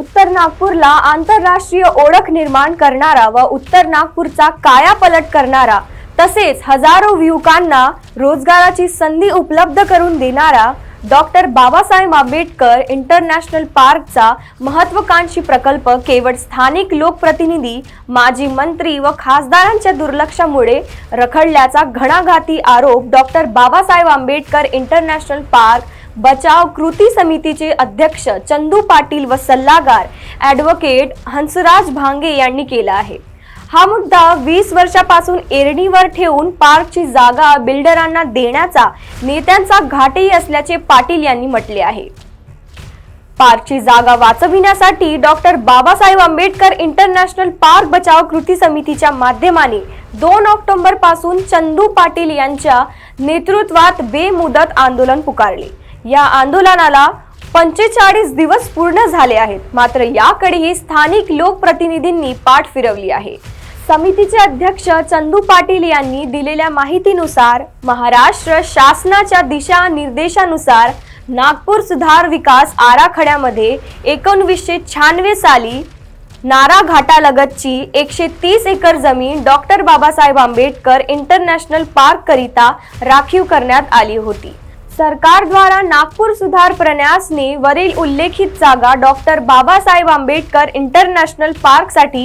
उत्तर नागपूरला आंतरराष्ट्रीय ओळख निर्माण करणारा व उत्तर नागपूरचा कायापलट करणारा तसेच हजारो युवकांना रोजगाराची संधी उपलब्ध करून देणारा डॉक्टर बाबासाहेब आंबेडकर इंटरनॅशनल पार्कचा महत्वाकांक्षी प्रकल्प केवळ स्थानिक लोकप्रतिनिधी माजी मंत्री व खासदारांच्या दुर्लक्षामुळे रखडल्याचा घणाघाती आरोप doctor Babasaheb Ambedkar international park बचाव कृती समितीचे अध्यक्ष चंदू पाटील व सल्लागार ॲडव्होकेट हंसराज भांगे यांनी केला आहे. हा मुद्दा वीस वर्षापासून एरणीवर ठेवून पार्कची जागा बिल्डरांना देण्याचा नेत्यांचा घाटही असल्याचे पाटील यांनी म्हटले आहे. पार्कची जागा वाचविण्यासाठी doctor Babasaheb Ambedkar international park बचाव कृती समितीच्या माध्यमाने दोन ऑक्टोबरपासून चंदू पाटील यांच्या नेतृत्वात बेमुदत आंदोलन पुकारले. या आंदोलनाला पंचेचाळीस दिवस पूर्ण झाले आहेत. मात्र याकडेही स्थानिक लोकप्रतिनिधींनी पाठ फिरवली आहे. समितीचे अध्यक्ष चंदू पाटील यांनी दिलेल्या माहितीनुसार महाराष्ट्र शासनाच्या दिशा निर्देशानुसार नागपूर सुधार विकास आराखड्यामध्ये एकोणवीसशे शहाण्णवे साली नारा घाटालगतची एकशे तीस एकर जमीन doctor Babasaheb Ambedkar international park करिता राखीव करण्यात आली होती. सरकारद्वारा नागपूर सुधार प्रन्यासने वरील उल्लेखित जागा डॉक्टर बाबासाहेब आंबेडकर इंटरनॅशनल पार्कसाठी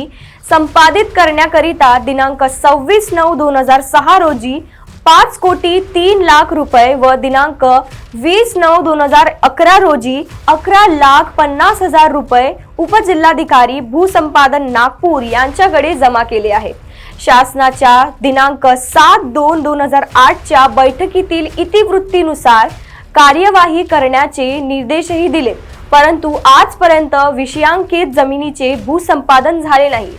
संपादित करण्याकरिता दिनांक सव्वीस नऊ दोन हजार सहा रोजी पाच कोटी तीन लाख रुपये व दिनांक वीस नऊ दोन हजार अकरा रोजी अकरा लाख पन्नास हजार रुपये उपजिल्हाधिकारी भूसंपादन नागपूर यांच्याकडे जमा केले आहेत. शासनाच्या दिनांक सात दोन दोन हजार आठच्या बैठकीतील इतिवृत्तीनुसार कार्यवाही करण्याचे निर्देशही दिले. परंतु आजपर्यंत विषयांकित जमिनीचे भूसंपादन झाले नाही.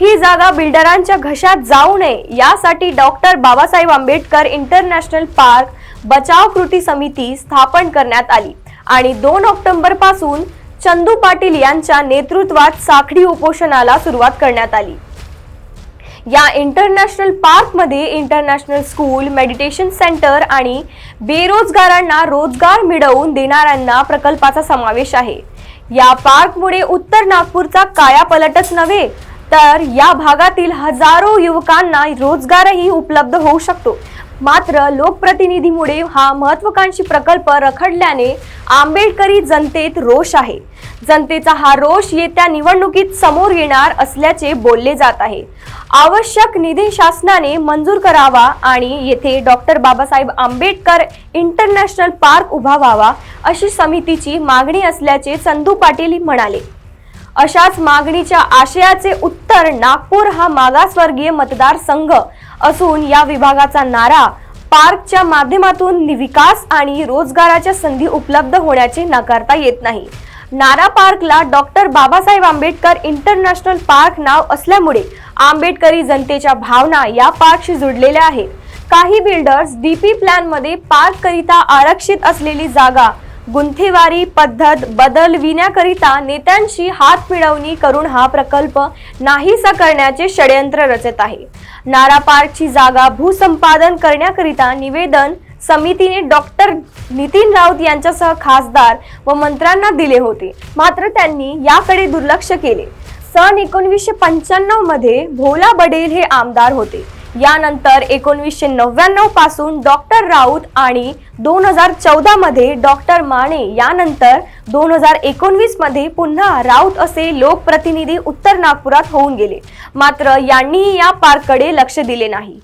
ही जागा बिल्डरांच्या घशात जाऊ नये यासाठी doctor Babasaheb Ambedkar international park बचाव कृती समिती स्थापन करण्यात आली आणि दोन ऑक्टोबरपासून चंदू पाटील यांच्या नेतृत्वात साखळी उपोषणाला सुरुवात करण्यात आली. या इंटरनॅशनल पार्कमध्ये इंटरनॅशनल स्कूल मेडिटेशन सेंटर आणि बेरोजगारांना रोजगार मिळवून देणाऱ्यांना प्रकल्पाचा समावेश आहे. या पार्कमुळे उत्तर नागपूरचा कायापलटच नव्हे तर या भागातील हजारो युवकांना रोजगारही उपलब्ध होऊ शकतो. मात्र लोकप्रतिनिधीमुळे हा महत्वाकांक्षी प्रकल्प रखडल्याने आंबेडकरी जनतेत रोष आहे. जनतेचा हा रोष येत्या निवडणुकीत समोर येणार असल्याचे बोलले जात आहे. आवश्यक निधी शासनाने मंजूर करावा आणि येथे doctor Babasaheb Ambedkar international park उभा व्हावा अशी समितीची मागणी असल्याचे चंदू पाटील म्हणाले. अशाच मागणीच्या आशयाचे उत्तर नागपूर हा मागासवर्गीय मतदारसंघ असून या विभागाचा नारा पार्कच्या माध्यमातून विकास आणि रोजगाराच्या संधी उपलब्ध होण्याचे नाकारता येत नाही. नारा पार्कला doctor Babasaheb Ambedkar international park नाव असल्यामुळे आंबेडकरी जनतेच्या भावना या पार्कशी जुडलेल्या आहेत. काही बिल्डर्स डीपी प्लॅनमध्ये पार्क करिता आरक्षित असलेली जागा गुंथेवारी पद्धत बदलविण्याकरिता नेत्यांशी हात मिळवणी करून हा प्रकल्प नाहीसा करण्याचे षडयंत्र रचत आहे. नारा पार्कची जागा भूसंपादन करण्याकरिता निवेदन समितीने डॉक्टर नितीन राऊत यांच्यासह खासदार व मंत्र्यांना दिले होते. मात्र त्यांनी याकडे दुर्लक्ष केले. सन एकोणवीसशे पंच्याण्णवमध्ये भोला बडेल हे आमदार होते. यानंतर एकोणवीसशे नव्याण्णवपासून डॉक्टर राऊत आणि दोन हजार चौदा मध्ये डॉक्टर माने यानंतर दोन हजार एकोणवीसमध्ये पुन्हा राऊत असे लोकप्रतिनिधी उत्तर नागपुरात होऊन गेले. मात्र यांनीही या पार्ककडे लक्ष दिले नाही.